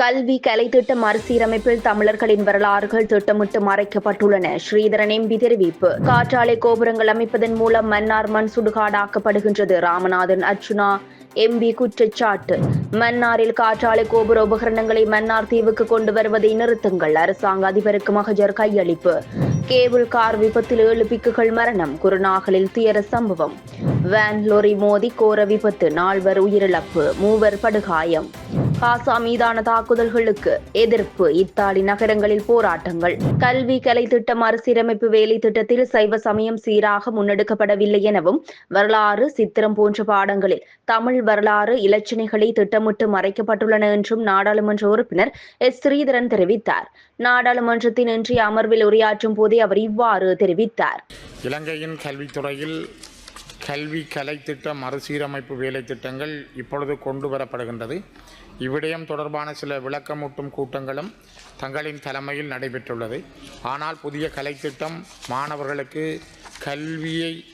கல்வி கலை திட்ட மறுசீரமைப்பில் தமிழர்களின் வரலாறுகள் திட்டமிட்டு மறைக்கப்பட்டுள்ளன. ஸ்ரீதரன் எம்பி தெரிவிப்பு காற்றாலை கோபுரங்கள் அமைப்பதன் மூலம் மன்னார் மண் சுடுகாடாக்கப்படுகின்றது ராமநாதன் அர்ச்சுனா எம்பி குற்றச்சாட்டு. மன்னாரில் காற்றாலை கோபுர உபகரணங்களை மன்னார் தீவுக்கு கொண்டு வருவதை நிறுத்துங்கள். அரசாங்க அதிபருக்கு மகஜர் கையளிப்பு. கேபிள் கார் விபத்தில் ஏழு பிக்குகள் மரணம். குருநாகலில் துயர சம்பவம். வேன் லொரி மோதி கோர விபத்து. நால்வர் உயிரிழப்பு. மூவர் படுகாயம். காசா மீதான தாக்குதல்களுக்கு எதிர்ப்பு. இத்தாலி நகரங்களில் போராட்டங்கள். கல்வி கலை திட்ட மறுசீரமைப்பு வேலை திட்டத்தில் சைவ சமயம் சீராக முன்னெடுக்கப்படவில்லை எனவும் வரலாறு சித்திரம் போன்ற பாடங்களில் தமிழ் வரலாறு இலச்சினைகளை திட்டமிட்டு மறைக்கப்பட்டுள்ளன என்றும் நாடாளுமன்ற உறுப்பினர் எஸ். ஸ்ரீதரன் தெரிவித்தார். நாடாளுமன்றத்தின் இன்றைய அமர்வில் உரையாற்றும் போதே அவர் இவ்வாறு தெரிவித்தார். இலங்கையின் கல்வித்துறையில் கல்வி கலை மறுசீரமைப்பு வேலை திட்டங்கள் இப்பொழுது கொண்டு வரப்படுகின்றது இவ்விடயம் தொடர்பான சில விளக்கமூட்டும் கூட்டங்களும் தங்களின் தலைமையில் நடைபெற்றுள்ளது. ஆனால் புதிய கலை திட்டம் மாணவர்களுக்கு கல்வியை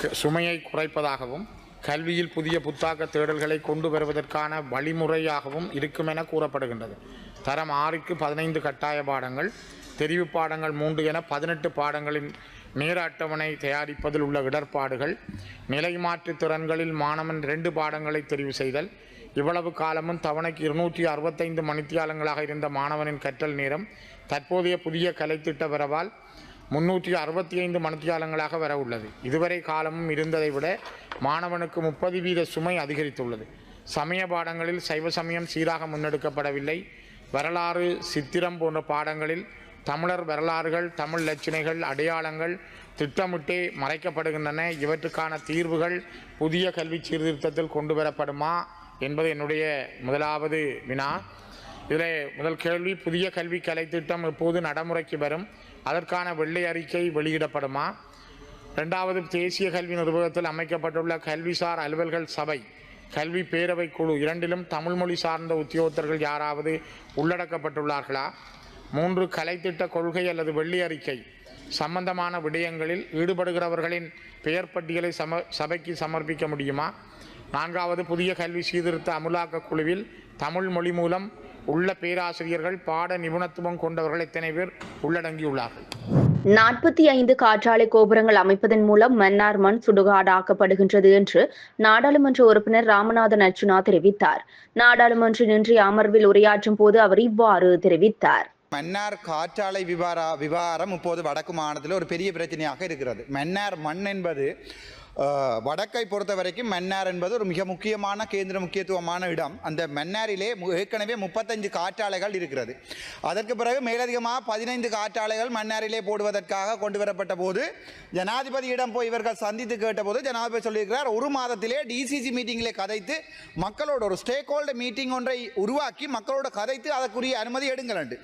க- சுமையை குறைப்பதாகவும் கல்வியில் புதிய புத்தாக்க தேடல்களை கொண்டு வருவதற்கான வழிமுறையாகவும் இருக்கும் என கூறப்படுகின்றது. தரம் ஆறுக்கு பதினைந்து கட்டாய பாடங்கள் தெரிவு பாடங்கள் மூன்று என பதினெட்டு பாடங்களின் நேர அட்டவணை தயாரிப்பதில் உள்ள இடர்பாடுகள் நிலைமாற்று திறன்களில் மாணவன் ரெண்டு பாடங்களை தெரிவு செய்தல் இவ்வளவு காலமும் தவணைக்கு இருநூற்றி அறுபத்தைந்து மணித்தியாலங்களாக இருந்த மாணவனின் கற்றல் நேரம் தற்போதைய புதிய கலைத்திட்ட வரவால் முன்னூற்றி அறுபத்தி ஐந்து மணித்தியாலங்களாக வர உள்ளது. இதுவரை காலமும் இருந்ததை விட மாணவனுக்கு முப்பது வீத சுமை அதிகரித்துள்ளது. சமய பாடங்களில் சைவ சமயம் சீராக முன்னெடுக்கப்படவில்லை. வரலாறு சித்திரம் போன்ற பாடங்களில் தமிழர் வரலாறுகள் தமிழ் லட்சணைகள் அடையாளங்கள் திட்டமிட்டே மறைக்கப்படுகின்றன. இவற்றுக்கான தீர்வுகள் புதிய கல்வி சீர்திருத்தத்தில் கொண்டு வரப்படுமா என்பது என்னுடைய முதலாவது வினா. இதில் முதல் கேள்வி புதிய கல்வி கலை திட்டம் எப்போது நடைமுறைக்கு வரும்? அதற்கான வெள்ளை அறிக்கை வெளியிடப்படுமா? ரெண்டாவது தேசிய கல்வி நிர்வாகத்தில் அமைக்கப்பட்டுள்ள கல்விசார் அலுவல்கள் சபை கல்வி பேரவை குழு இரண்டிலும் தமிழ்மொழி சார்ந்த உத்தியோகத்தர்கள் யாராவது உள்ளடக்கப்பட்டுள்ளார்களா? மூன்று கலைத்திட்ட கொள்கை அல்லது வெள்ளி அறிக்கை. சம்பந்தமான விடயங்களில் ஈடுபடுகிறவர்களின் பெயர் பட்டியலை சம சபைக்கு சமர்ப்பிக்க முடியுமா? நான்காவது புதிய கல்வி சீர்திருத்த அமுலாக்க குழுவில் தமிழ் மொழி மூலம் உள்ள பேராசிரியர்கள் பாட நிபுணத்துவம் கொண்டவர்கள் எத்தனை பேர் உள்ளடங்கியுள்ளார்கள்? நாற்பத்தி ஐந்து காற்றாலை கோபுரங்கள் அமைப்பதன் மூலம் மன்னார் மண் சுடுகாடாக்கப்படுகின்றது என்று நாடாளுமன்ற உறுப்பினர் ராமநாதன் அர்ச்சுனா தெரிவித்தார். நாடாளுமன்ற இன்றைய அமர்வில் உரையாற்றும் போது அவர் இவ்வாறு தெரிவித்தார். மன்னார் காற்றாலை விவாரா விவகாரம் இப்போது வடக்கு மாநிலத்தில் ஒரு பெரிய பிரச்சனையாக இருக்கிறது. மன்னார் மண் என்பது வடக்கை பொறுத்த வரைக்கும் மன்னார் என்பது ஒரு மிக முக்கியமான கேந்திர முக்கியத்துவமான இடம். அந்த மன்னாரிலே ஏற்கனவே முப்பத்தஞ்சு காற்றாலைகள் இருக்கிறது. அதற்கு பிறகு மேலதிகமாக பதினைந்து காற்றாலைகள் மன்னாரிலே போடுவதற்காக கொண்டு வரப்பட்ட போது ஜனாதிபதியிடம் போய் இவர்கள் சந்தித்து கேட்டபோது ஜனாதிபதி சொல்லியிருக்கிறார் ஒரு மாதத்திலே டிசிசி மீட்டிங்கிலே கதைத்து மக்களோட ஒரு ஸ்டேக் ஹோல்டர் மீட்டிங் ஒன்றை உருவாக்கி மக்களோட கதைத்து அதற்குரிய அனுமதி எடுங்கள் என்று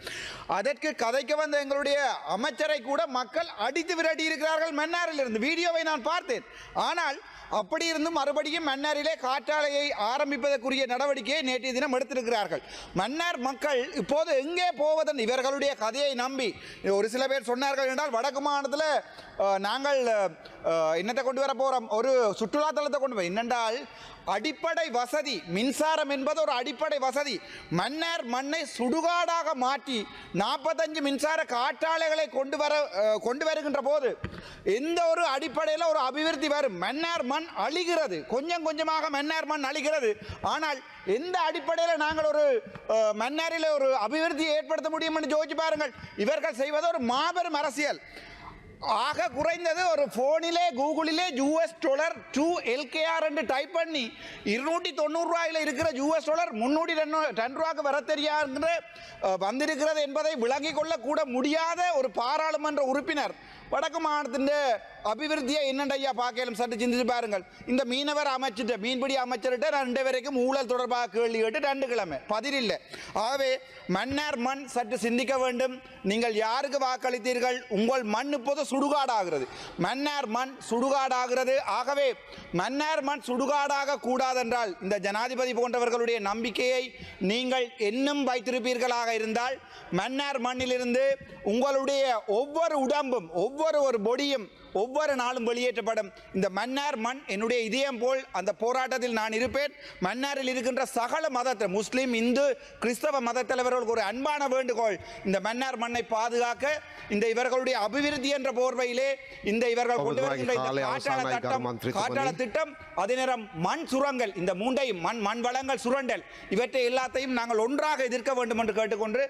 அதற்கு கதைக்க வந்த எங்களுடைய அமைச்சரை கூட மக்கள் அடித்து விரட்டி இருக்கிறார்கள் மன்னாரில் இருந்து வீடியோவை நான் பார்த்தேன். ஆனால் அப்படி இருந்தும் மறுபடியும் மன்னாரிலே காற்றாலையை ஆரம்பிப்பதற்குரிய நடவடிக்கையை நேற்றைய தினம் எடுத்திருக்கிறார்கள். மன்னார் மக்கள் இப்போது எங்கே போவதன் இவர்களுடைய கதையை நம்பி ஒரு சில பேர் சொன்னார்கள் என்றால் வடக்கு மாநிலத்தில் நாங்கள் என்னத்தை கொண்டு வர போகிறோம் ஒரு சுற்றுலாத்தலத்தை கொண்டு போய். என்னென்றால் அடிப்படை வசதி மின்சாரம் என்பது ஒரு அடிப்படை வசதி. மன்னர் மண்ணை சுடுகாடாக மாற்றி நாற்பத்தஞ்சு மின்சார காற்றாலைகளை கொண்டு வர கொண்டு வருகின்ற போது எந்த ஒரு அடிப்படையில் ஒரு அபிவிருத்தி வரும்? மன்னார் மண் அழிகிறது. கொஞ்சம் கொஞ்சமாக மன்னார் மண் அழிகிறது. ஆனால் எந்த அடிப்படையில் நாங்கள் ஒரு மன்னாரில் ஒரு அபிவிருத்தியை ஏற்படுத்த முடியும் என்று யோசிச்சு பாருங்கள். இவர்கள் செய்வது ஒரு மாபெரும் அரசியல். ஆக குறைந்தது ஒரு ஃபோனிலே கூகுளிலே யூஎஸ் டொலர் டூ எல்கேஆர் என்று டைப் பண்ணி இருநூற்றி தொண்ணூறுரூவாயில் இருக்கிற யூஎஸ் டொலர் முந்நூற்றி ரெண்டு ரெண்டு ரூபாய்க்கு வர தெரியாதுன்ற வந்திருக்கிறது என்பதை விளங்கிக் கொள்ளக்கூட முடியாத ஒரு பாராளுமன்ற உறுப்பினர். வடக்கு மாநிலத்தின் அபிவிருத்தியை என்னண்டையா ஐயா சற்று சிந்திச்சு பாருங்கள். இந்த மீனவர் அமைச்சிட்ட மீன்பிடி அமைச்சர்கிட்ட ரெண்டு வரைக்கும் ஊழல் தொடர்பாக கேள்வி கேட்டு ரெண்டு கிழமை பதில் இல்லை ஆகவே மன்னார் மண் சற்று சிந்திக்க வேண்டும். நீங்கள் யாருக்கு வாக்களித்தீர்கள்? உங்கள் மண் இப்போது சுடுகாடாகிறது. மன்னார் மண் சுடுகாடாகிறது. ஆகவே மன்னார் மண் சுடுகாடாக கூடாதென்றால் இந்த ஜனாதிபதி போன்றவர்களுடைய நம்பிக்கையை நீங்கள் இன்னும் வைத்திருப்பீர்களாக இருந்தால் மன்னார் மண்ணிலிருந்து உங்களுடைய ஒவ்வொரு உடம்பும் ஒவ்வொரு ஒரு பொடியும் ஒவ்வொரு நாளும் வெளியேற்றப்படும். இந்த மன்னார் மண் என்னுடைய இதயம் போல் அந்த போராட்டத்தில் நான் இருப்பேன். மன்னாரில் இருக்கின்ற சகல மதத்தை முஸ்லீம் இந்து கிறிஸ்தவ மத தலைவர்களுக்கு ஒரு அன்பான வேண்டுகோள். இந்த மன்னார் மண்ணை பாதுகாக்க இந்த இவர்களுடைய அபிவிருத்தி என்ற போர்வையிலே இந்த இவர்கள் கொண்டு வருகின்ற இந்த காற்றால தட்டம் காற்றால. திட்டம் அதே நேரம் மண் சுரங்கள் இந்த மூண்டையும் மண் மண் வளங்கள் சுரண்டல். இவற்றை எல்லாத்தையும் நாங்கள் ஒன்றாக எதிர்க்க வேண்டும் என்று கேட்டுக்கொண்டு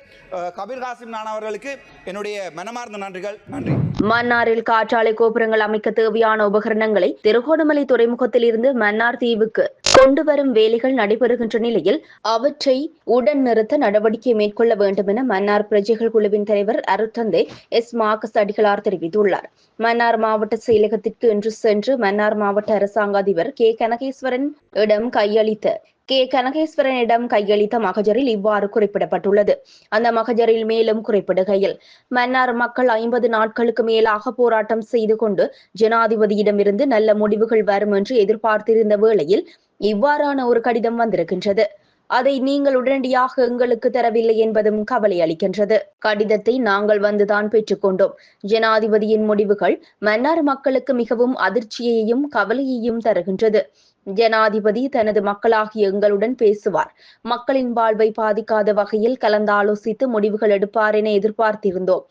கபீர் காசிம் நான் அவர்களுக்கு என்னுடைய மனமார்ந்த நன்றிகள். நன்றி. மன்னாரில் காற்றாலை கோபுரங்கள் அமைக்க தேவையான உபகரணங்களை திருகோணமலை துறைமுகத்தில் இருந்து மன்னார் தீவுக்கு கொண்டு வரும் வேலைகள் நடைபெறுகின்ற நிலையில் அவற்றை உடன் நிறுத்த நடவடிக்கை மேற்கொள்ள வேண்டும் என மன்னார் பிரஜைகள் குழுவின் தலைவர் அருத்தந்தை எஸ் மார்க்கஸ் அடிகளார் தெரிவித்துள்ளார். மன்னார் மாவட்ட செயலகத்திற்கு இன்று சென்று மன்னார் மாவட்ட அரசாங்க அதிபர் கே கனகேஸ்வரன் இடம் கையளித்த கே கனகேஸ்வரனிடம் கையளித்த மகஜரில் இவ்வாறு குறிப்பிடப்பட்டுள்ளது. அந்த மகஜரில் மேலும் குறிப்பிடுகையில் மன்னார் மக்கள் ஐம்பது நாட்களுக்கு மேலாக போராட்டம் செய்து கொண்டு ஜனாதிபதியிடமிருந்து நல்ல முடிவுகள் வரும் என்று எதிர்பார்த்திருந்த வேளையில் இவ்வாறான ஒரு கடிதம் வந்திருக்கின்றது. அதை நீங்கள் உடனடியாக எங்களுக்கு தரவில்லை என்பதும் கவலை அளிக்கின்றது. கடிதத்தை நாங்கள் வந்துதான் பெற்றுக்கொண்டோம். ஜனாதிபதியின் முடிவுகள் மன்னார் மக்களுக்கு மிகவும் அதிர்ச்சியையும் கவலையையும் தருகின்றது. ஜனாதிபதி தனது மக்களாகிய எங்களுடன் பேசுவார். மக்களின் வாழ்வை பாதிக்காத வகையில் கலந்தாலோசித்து முடிவுகள் எடுப்பார் என எதிர்பார்த்திருந்தோம்.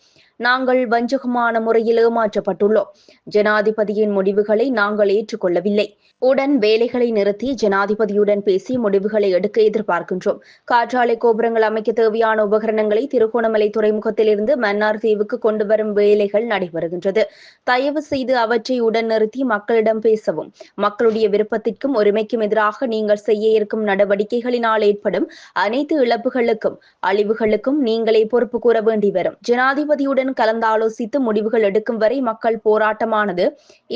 நாங்கள் வஞ்சகமான முறையில் ஏமாற்றப்பட்டுள்ளோம். ஜனாதிபதியின் முடிவுகளை நாங்கள் ஏற்றுக்கொள்ளவில்லை. உடன் வேலைகளை நிறுத்தி ஜனாதிபதியுடன் பேசி முடிவுகளை எடுக்க எதிர்பார்க்கின்றோம். காற்றாலை கோபுரங்கள் அமைக்க தேவையான உபகரணங்களை திருகோணமலை துறைமுகத்திலிருந்து மன்னார் தீவுக்கு கொண்டு வரும் வேலைகள் நடைபெறுகின்றது. தயவு செய்து அவற்றை உடன் நிறுத்தி மக்களிடம் பேசவும். மக்களுடைய விருப்பத்திற்கும் உரிமைக்கும் எதிராக நீங்கள் செய்ய இருக்கும் நடவடிக்கைகளினால் ஏற்படும் அனைத்து இழப்புகளுக்கும் அழிவுகளுக்கும் நீங்களே பொறுப்பு கூற வேண்டி வரும் ஜனாதிபதியுடன் கலந்தாலோசித்து முடிவுகள் எடுக்கும் வரை மக்கள் போராட்டமானது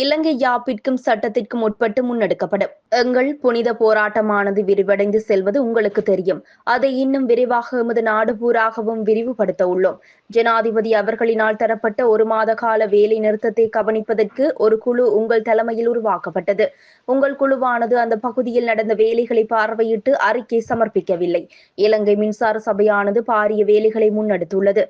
இலங்கை யாப்பிற்கும் சட்டத்திற்கும் உட்பட்டு முன்னெடுக்கப்படும். எங்கள் புனித போராட்டமானது விரிவடைந்து செல்வது உங்களுக்கு தெரியும். அதை இன்னும் விரிவாக எமது நாடு பூராகவும் விரிவுபடுத்த உள்ளோம். ஜனாதிபதி அவர்களினால் தரப்பட்ட ஒரு மாத கால வேலை நிறுத்தத்தை கவனிப்பதற்கு ஒரு குழு உங்கள் தலைமையில் உருவாக்கப்பட்டது. உங்கள் குழுவானது அந்த பகுதியில் நடந்த வேலைகளை பார்வையிட்டு அறிக்கை சமர்ப்பிக்கவில்லை. இலங்கை மின்சார சபையானது பாரிய வேலைகளை முன்னெடுத்துள்ளது.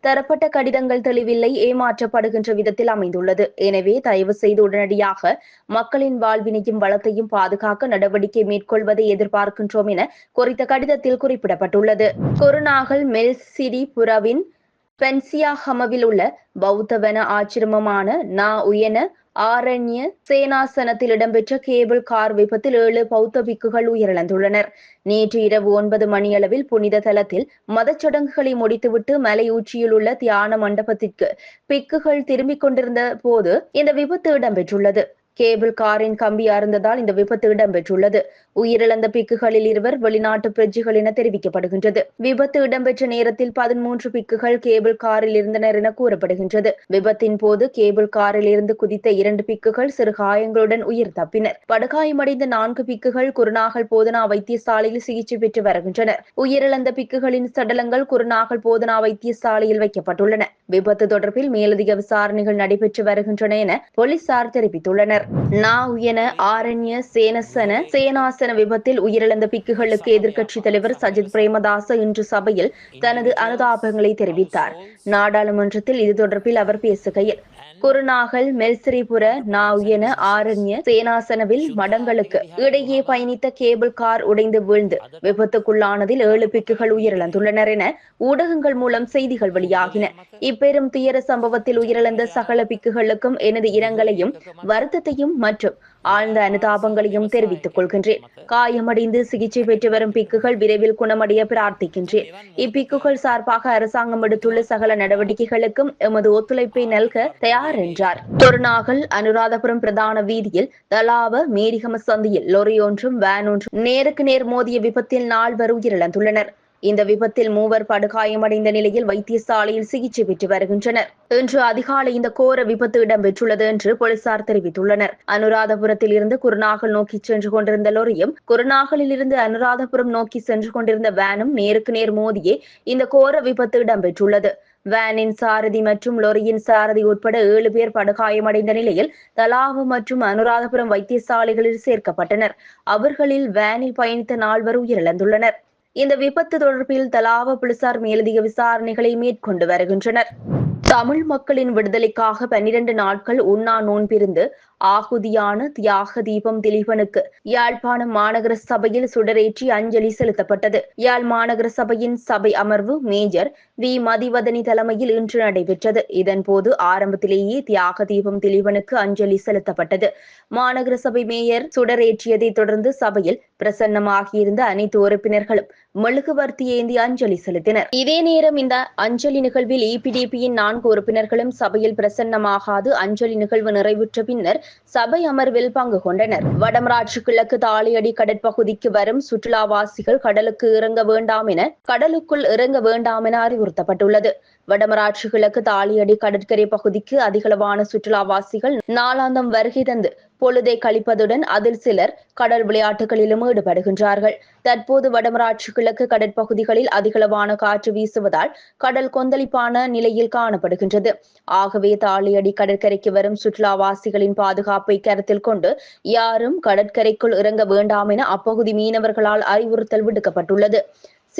தரப்பட்ட கடிதங்கள் தெளிவில்லை ஏமாற்றப்படுகின்ற விதத்தில் அமைந்துள்ளது. எனவே தயவு செய்து உடனடியாக மக்களின் வாழ்வினையும் வளத்தையும் பாதுகாக்க நடவடிக்கை மேற்கொள்வதை எதிர்பார்க்கின்றோம் என குறித்த கடிதத்தில் குறிப்பிடப்பட்டுள்ளது. குருநாகல் மெல்சிடி புறவின் பென்சியாஹமவில் உள்ள பௌத்தவன ஆச்சிரமமான நா உயன ஆரண்ய சேனாசனத்தில் இடம்பெற்ற கேபிள் கார் விபத்தில் ஏழு பௌத்த பிக்குகள் உயிரிழந்துள்ளனர். நேற்று இரவு ஒன்பது மணியளவில் புனித தலத்தில் மதச்சடங்குகளை முடித்துவிட்டு மலையூச்சியில் உள்ள தியான மண்டபத்திற்கு பிக்குகள் திரும்பிக் கொண்டிருந்த போது இந்த விபத்து இடம்பெற்றுள்ளது. கேபிள் காரின் கம்பி அறுந்ததால் இந்த விபத்து இடம்பெற்றுள்ளது. உயிரிழந்த பிக்குகளில் இருவர் வெளிநாட்டு பிரஜைகள் என தெரிவிக்கப்படுகின்றது. விபத்து இடம்பெற்ற நேரத்தில் பதிமூன்று பிக்குகள் கேபிள் காரில் இருந்தனர் என கூறப்படுகின்றது. விபத்தின் போது கேபிள் காரில் இருந்து குதித்த இரண்டு பிக்குகள் சிறு காயங்களுடன் உயிர் தப்பினர். படுகாயமடைந்த நான்கு பிக்குகள் குருநாகல் போதனா வைத்தியசாலையில் சிகிச்சை பெற்று வருகின்றனர். உயிரிழந்த பிக்குகளின் சடலங்கள் குருநாகல் போதனா வைத்தியசாலையில் வைக்கப்பட்டுள்ளன. விபத்து தொடர்பில் மேலதிக விசாரணைகள் நடைபெற்று வருகின்றன என போலீசார் தெரிவித்துள்ளனர். நா ஆரண்ய சேனசன சேனாசன விபத்தில் உயிரிழந்த பிக்குகளுக்கு எதிர்க்கட்சித் தலைவர் சஜித் பிரேமதாச இன்று சபையில் தனது அனுதாபங்களை தெரிவித்தார். நாடாளுமன்றத்தில் இது தொடர்பில் அவர் பேசுகையில் குருநாகல் மெல்சிரிபுர நாவுயன ஆரண்ய சேனாசனவில் மடங்களுக்கு இடையே பயணித்த கேபிள் கார் உடைந்து வீழ்ந்து விபத்துக்குள்ளானதில் ஏழு பிக்குகள் உயிரிழந்துள்ளனர் என ஊடகங்கள் மூலம் செய்திகள் வெளியாகின. இப்பெரும் துயர சம்பவத்தில் உயிரிழந்த சகல பிக்குகளுக்கும் எனது இரங்கலையும் வருத்தத்தையும் மற்றும் ஆழ்ந்த அனுதாபங்களையும் தெரிவித்துக் கொள்கின்றேன். காயமடைந்து சிகிச்சை பெற்று வரும் பிக்குகள் விரைவில் குணமடைய பிரார்த்திக்கின்றேன். இப்பிக்குகள் சார்பாக அரசாங்கம் எடுத்துள்ள சகல நடவடிக்கைகளுக்கும் எமது ஒத்துழைப்பை நல்க தயார் என்றார். தொருநாகல் அனுராதபுரம் பிரதான வீதியில் தலாவ மேரிகம சந்தியில் லொரி ஒன்றும் வேன் ஒன்றும் நேருக்கு நேர் மோதிய விபத்தில் நால்வர் உயிரிழந்துள்ளனர். இந்த விபத்தில் மூவர் படுகாயமடைந்த நிலையில் வைத்தியசாலையில் சிகிச்சை பெற்று வருகின்றனர். இன்று அதிகாலை இந்த கோர விபத்து இடம்பெற்றுள்ளது என்று போலீசார் தெரிவித்துள்ளனர். அனுராதபுரத்தில் இருந்து குருநாகல் நோக்கி சென்று கொண்டிருந்த லொரியும் குருநாகலில் இருந்து அனுராதபுரம் நோக்கி சென்று கொண்டிருந்த வேனும் நேருக்கு நேர் மோதியே இந்த கோர விபத்து இடம்பெற்றுள்ளது. வேனின் சாரதி மற்றும் லொரியின் சாரதி உட்பட ஏழு பேர் படுகாயமடைந்த நிலையில் தலாவு மற்றும் அனுராதபுரம் வைத்தியசாலைகளில் சேர்க்கப்பட்டனர். அவர்களில் வேனில் பயணித்த நால்வர் உயிரிழந்துள்ளனர். இந்த விபத்து தொடர்பில் தலாவ போலீசார் மேலதிக விசாரணைகளை மேற்கொண்டு வருகின்றனர். தமிழ் மக்களின் விடுதலைக்காக பன்னிரண்டு நாட்கள் உண்ணா நோன்பிருந்து ஆகுதியான தியாக தீபம் திலீபனுக்கு யாழ்ப்பாணம் மாநகர சபையில் சுடரேற்றி அஞ்சலி செலுத்தப்பட்டது. யாழ் மாநகர சபையின் சபை அமர்வு மேஜர் வி. மதிவதனி தலைமையில் இன்று நடைபெற்றது. இதன்போது ஆரம்பத்திலேயே தியாக தீபம் திலீபனுக்கு அஞ்சலி செலுத்தப்பட்டது. மாநகர சபை மேயர் சுடரேற்றியதைத் தொடர்ந்து சபையில் பிரசன்னமாகியிருந்த அனைத்து உறுப்பினர்களும் மெழுகுவர்த்தி ஏந்தி அஞ்சலி செலுத்தினர். இதே நேரம் இந்த அஞ்சலி நிகழ்வில் இபிடிபியின் நான்கு உறுப்பினர்களும் சபையில் பிரசன்னமாகாது அஞ்சலி நிகழ்வு நிறைவுற்ற பின்னர் சபை அமர்வில் பங்கு கொண்டனர். வடமராட்சி கிழக்கு தாளியடி கடற்பகுதிக்கு வரும் சுற்றுலாவாசிகள் கடலுக்கு இறங்க வேண்டாம் என கடலுக்குள் இறங்க வேண்டாம் என அறிவுறுத்தப்பட்டுள்ளது. வடமராட்சி கிழக்கு தாலியடி கடற்கரை பகுதிக்கு அதிகளவான சுற்றுலாவாசிகள் நாளாந்தம் வருகை தந்து பொழுதை கழிப்பதுடன் அதில் சிலர் கடல் விளையாட்டுகளிலும் ஈடுபடுகின்றார்கள். தற்போது வடமராட்சி கிழக்கு கடற்பகுதிகளில் அதிகளவான காற்று வீசுவதால் கடல் கொந்தளிப்பான நிலையில் காணப்படுகின்றது. ஆகவே தாலியடி கடற்கரைக்கு வரும் சுற்றுலாவாசிகளின் பாதுகாப்பை கருத்தில் கொண்டு யாரும் கடற்கரைக்குள் இறங்க வேண்டாம் என அப்பகுதி மீனவர்களால் அறிவுறுத்தல் விடுக்கப்பட்டுள்ளது.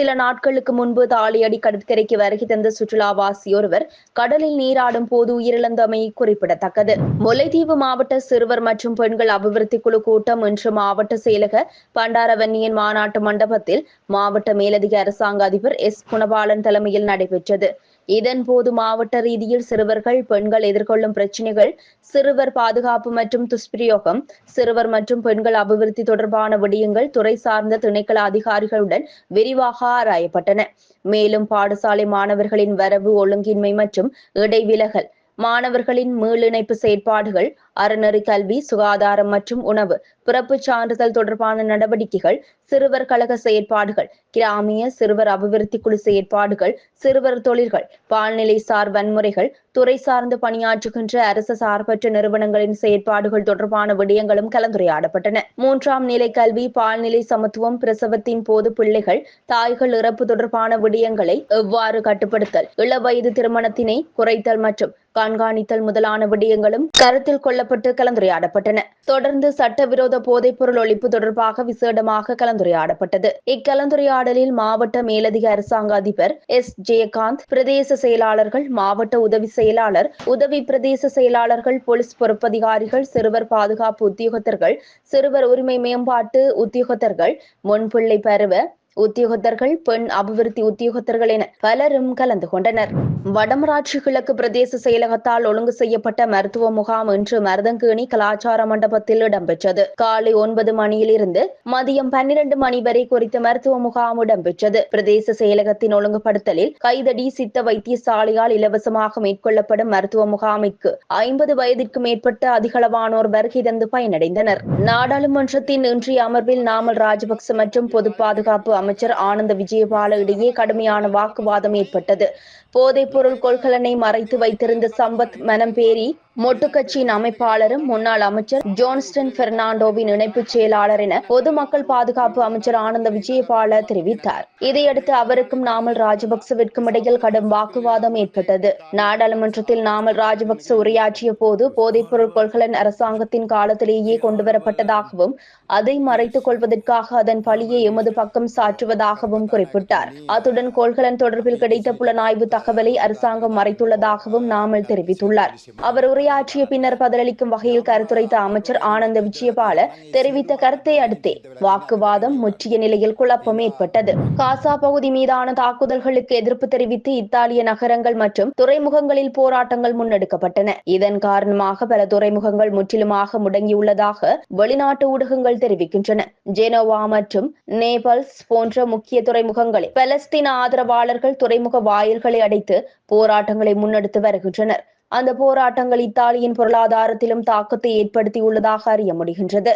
சில நாட்களுக்கு முன்பு தாலியடி கடற்கரைக்கு வருகை தந்த சுற்றுலாவாசி ஒருவர் கடலில் நீராடும் போது உயிரிழந்தமை குறிப்பிடத்தக்கது. முல்லைத்தீவு மாவட்ட சிறுவர் மற்றும் பெண்கள் அபிவிருத்தி குழு கூட்டம் இன்று மாவட்ட செயலக பண்டாரவன்னியன் மாநாட்டு மண்டபத்தில் மாவட்ட மேலதிக அரசாங்க அதிபர் எஸ். குணபாலன் தலைமையில் நடைபெற்றது. இதன்போது மாவட்ட ரீதியில் சிறுவர்கள் பெண்கள் எதிர்கொள்ளும் பிரச்சினைகள் சிறுவர் பாதுகாப்பு மற்றும் துஷ்பிரயோகம் சிறுவர் மற்றும் பெண்கள் அபிவிருத்தி தொடர்பான விடயங்கள் துறை சார்ந்த திணைக்கள அதிகாரிகளுடன் விரிவாக ஆராயப்பட்டன. மேலும் பாடசாலை மாணவர்களின் வரவு ஒழுங்கின்மை மற்றும் இடைவிலகல் மாணவர்களின் மீளிணைப்பு செயற்பாடுகள் அறநெறி கல்வி சுகாதாரம் மற்றும் உணவு பிறப்புச் சான்றிதழ் தொடர்பான நடவடிக்கைகள் சிறுவர் கழக செயற்பாடுகள் கிராமிய சிறுவர் அபிவிருத்தி குழு செயற்பாடுகள் சிறுவர் தொழில்கள் பால்நிலை சார் வன்முறைகள் துறை சார்ந்து பணியாற்றுகின்ற அரசு சார்பற்ற நிறுவனங்களின் செயற்பாடுகள் தொடர்பான விடயங்களும் கலந்துரையாடப்பட்டன. மூன்றாம் நிலை கல்வி பால்நிலை சமத்துவம் பிரசவத்தின் போது பிள்ளைகள் தாய்கள் இறப்பு தொடர்பான விடயங்களை எவ்வாறு கட்டுப்படுத்தல் இளவயது திருமணத்தினை குறைத்தல் மற்றும் கண்காணித்தல் முதலான விடயங்களும் கருத்தில் கொள்ள கொள்ளப்பட்டு கலந்துரையாடப்பட்டன. தொடர்ந்து சட்டவிரோத போதைப்பொருள் ஒழிப்பு தொடர்பாக விசேடமாக கலந்துரையாடப்பட்டது. இக்கலந்துரையாடலில் மாவட்ட மேலதிக அரசாங்க அதிபர் எஸ். ஜெயகாந்த் பிரதேச செயலாளர்கள் மாவட்ட உதவி செயலாளர் உதவி பிரதேச செயலாளர்கள் போலீஸ் பொறுப்பதிகாரிகள் சிறுவர் பாதுகாப்பு உத்தியோகத்தர்கள் சிறுவர் உரிமை மேம்பாட்டு உத்தியோகத்தர்கள் முன்பிள்ளை பருவ உத்தியோகத்தர்கள் பெண் அபிவிருத்தி உத்தியோகத்தர்கள் என பலரும் கலந்து கொண்டனர். வடமராட்சி கிழக்கு பிரதேச செயலகத்தால் ஒழுங்கு செய்யப்பட்ட மருத்துவ முகாம் இன்று மருதங்கேணி கலாச்சார மண்டபத்தில் இடம்பெற்றது. காலை ஒன்பது மணியிலிருந்து மதியம் பன்னிரண்டு மணி வரை குறித்த மருத்துவ முகாம் இடம்பெற்றது. பிரதேச செயலகத்தின் ஒழுங்குபடுத்தலில் கைதடி சித்த வைத்தியசாலையால் இலவசமாக மேற்கொள்ளப்படும் மருத்துவ முகாமிற்கு ஐம்பது வயதிற்கு மேற்பட்ட அதிகளவானோர் வருகை தந்து பயனடைந்தனர். நாடாளுமன்றத்தின் இன்றைய அமர்வில் நாமல் ராஜபக்ச மற்றும் பொது பாதுகாப்பு அமைச்சர் ஆனந்த விஜயபால இடையே கடுமையான வாக்குவாதம் ஏற்பட்டது. போதைப்பொருள் கொள்கலனை மறைத்து வைத்திருந்த சம்பத் மனம்பேரி மொட்டு கட்சியின் அமைப்பாளரும் முன்னாள் அமைச்சர் ஜோன்ஸ்டன் பெர்னாண்டோவின் இணைப்புச் செயலாளர் என பொதுமக்கள் பாதுகாப்பு அமைச்சர் ஆனந்த விஜயபால தெரிவித்தார். இதையடுத்து அவருக்கும் நாமல் ராஜபக்சவிற்கும் இடையில் கடும் வாக்குவாதம் ஏற்பட்டது. நாடாளுமன்றத்தில் நாமல் ராஜபக்ச உரையாற்றிய போது போதைப்பொருள் கொள்கலன் அரசாங்கத்தின் காலத்திலேயே கொண்டுவரப்பட்டதாகவும் அதை மறைத்துக் கொள்வதற்காக அதன் பழியை எமது பக்கம் சாற்றுவதாகவும் குறிப்பிட்டார். அத்துடன் கொள்கலன் தொடர்பில் கிடைத்த புலனாய்வு தகவலை அரசாங்கம் மறைத்துள்ளதாகவும் நாமல் தெரிவித்துள்ளார். அவர் உரையாற்றிய பின்னர் பதிலளிக்கும் வகையில் கருத்துரைத்த அமைச்சர் ஆனந்த விஜயபால தெரிவித்த கருத்தை அடுத்தே வாக்குவாதம் முற்றிய நிலையில் குழப்பம் ஏற்பட்டது. காசா பகுதி மீதான தாக்குதல்களுக்கு எதிர்ப்பு தெரிவித்து இத்தாலிய நகரங்கள் மற்றும் துறைமுகங்களில் போராட்டங்கள் முன்னெடுக்கப்பட்டன. இதன் காரணமாக பல துறைமுகங்கள் முற்றிலுமாக முடங்கியுள்ளதாக வெளிநாட்டு ஊடகங்கள் தெரிவிக்கின்றன. ஜெனோவா மற்றும் நேபல்ஸ் போன்ற முக்கிய துறைமுகங்களில் பலஸ்தீன ஆதரவாளர்கள் துறைமுக வாயில்களை அடைத்து போராட்டங்களை முன்னெடுத்து வருகின்றனர். அந்த போராட்டங்கள் இத்தாலியின் பொருளாதாரத்திலும் தாக்கத்தை ஏற்படுத்தியுள்ளதாக அறிய முடிகின்றது.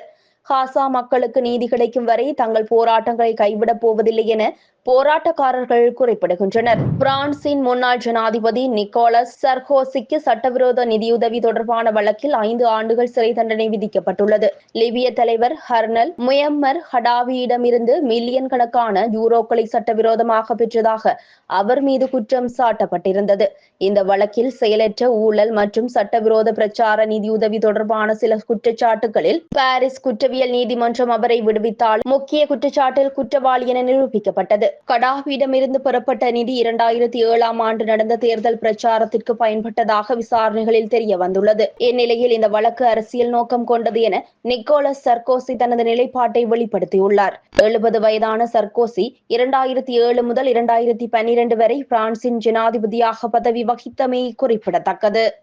காசா மக்களுக்கு நீதி கிடைக்கும் வரை தங்கள் போராட்டங்களை கைவிடப் போவதில்லை என போராட்டக்காரர்கள் குறிப்பிடுகின்றனர். பிரான்சின் முன்னாள் ஜனாதிபதி நிக்கோலஸ் சர்கோசிக்கு சட்டவிரோத நிதியுதவி தொடர்பான வழக்கில் ஐந்து ஆண்டுகள் சிறை தண்டனை விதிக்கப்பட்டுள்ளது. லிபிய தலைவர் ஹர்னல் முயம்மர் ஹடாவியிடமிருந்து மில்லியன் கணக்கான யூரோக்களை சட்டவிரோதமாக பெற்றதாக அவர் மீது குற்றம் சாட்டப்பட்டிருந்தது. இந்த வழக்கில் செயலற்ற ஊழல் மற்றும் சட்டவிரோத பிரச்சார நிதியுதவி தொடர்பான சில குற்றச்சாட்டுகளில் பாரிஸ் குற்றவியல் நீதிமன்றம் அவரை விடுவித்தால் முக்கிய குற்றச்சாட்டில் குற்றவாளி என நிரூபிக்கப்பட்டது. கடாவியிடமிருந்து பெறப்பட்ட நிதி இரண்டாயிரத்தி ஏழாம் ஆண்டு நடந்த தேர்தல் பிரச்சாரத்திற்கு பயன்பட்டதாக விசாரணைகளில் தெரிய வந்துள்ளது இந்நிலையில் இந்த வழக்கு அரசியல் நோக்கம் கொண்டது என நிக்கோலஸ் சர்கோசி தனது நிலைப்பாட்டை வெளிப்படுத்தியுள்ளார். எழுபது வயதான சர்கோசி இரண்டாயிரத்தி ஏழு முதல் இரண்டாயிரத்தி பன்னிரண்டு வரை பிரான்சின் ஜனாதிபதியாக பதவி வகித்தமை குறிப்பிடத்தக்கது.